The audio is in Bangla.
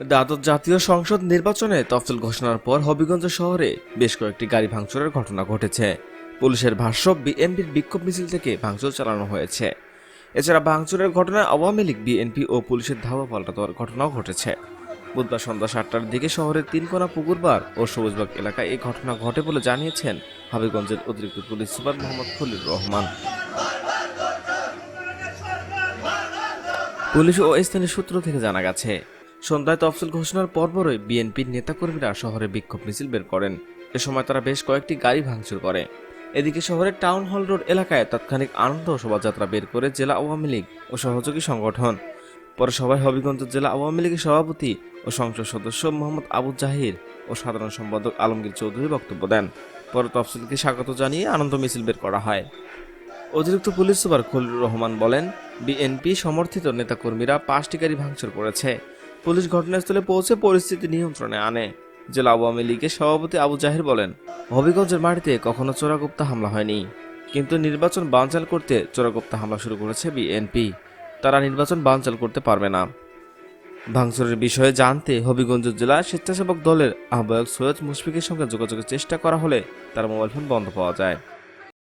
দ্বাদশ জাতীয় সংসদ নির্বাচনে তফসিল ঘোষণার পর হবিগঞ্জ শহরে বেশ কয়েকটি গাড়ি ভাঙচুরের ঘটনা ঘটেছে। পুলিশের ভাষ্য, বিএনপির বিক্ষোভ মিছিল থেকে ভাঙচুর চালানো হয়েছে। এছাড়া ভাঙচুরের ঘটনায় আওয়ামী লীগ, বিএনপি ও পুলিশের ধাওয়া পাল্টা দেওয়ার ঘটনাও ঘটেছে। বুধবার সন্ধ্যা সাতটার দিকে শহরের তিনকোনা পুকুরবার ও সবুজবাগ এলাকায় এই ঘটনা ঘটে বলে জানিয়েছেন হাবিগঞ্জের অতিরিক্ত police super Mohammad Khalil Rahman. Police ও স্থানীয় সূত্র থেকে জানা গেছে সন্ধ্যায় তফসিল ঘোষণার পরপরই বিএনপির নেতাকর্মীরা শহরে বিক্ষোভ মিছিল বের করেন। এ সময় তারা বেশ কয়েকটি গাড়ি ভাঙচুর করে। এদিকে শহরের টাউন হল রোড এলাকায় তাৎক্ষণিক আনন্দ শোভাযাত্রা বের করে জেলা আওয়ামী লীগ ও সহযোগী সংগঠন। পরে সভায় হবিগঞ্জ জেলা আওয়ামী লীগের সভাপতি ও সংসদ সদস্য মোহাম্মদ আবু জাহির ও সাধারণ সম্পাদক আলমগীর চৌধুরী বক্তব্য দেন। পরে তফসিলকে স্বাগত জানিয়ে আনন্দ মিছিল বের করা হয়। অতিরিক্ত পুলিশ সুপার খলিলুর রহমান বলেন, বিএনপি সমর্থিত নেতাকর্মীরা পাঁচটি গাড়ি ভাঙচুর করেছে। পুলিশ ঘটনাস্থলে পৌঁছে পরিস্থিতি নিয়ন্ত্রণে আনে। জেলা আওয়ামী লীগের সভাপতি আবু জাহির বলেন, হবিগঞ্জের মাটিতে কখনো চোরাগুপ্তা হামলা হয়নি, কিন্তু নির্বাচন বানচাল করতে চোরাগুপ্তা হামলা শুরু করেছে বিএনপি। তারা নির্বাচন বানচাল করতে পারবে না। ভাঙচুরের বিষয়ে জানতে হবিগঞ্জ জেলা স্বেচ্ছাসেবক দলের আহ্বায়ক সৈয়দ মুশফিকের সঙ্গে যোগাযোগের চেষ্টা করা হলে তার মোবাইল ফোন বন্ধ পাওয়া যায়।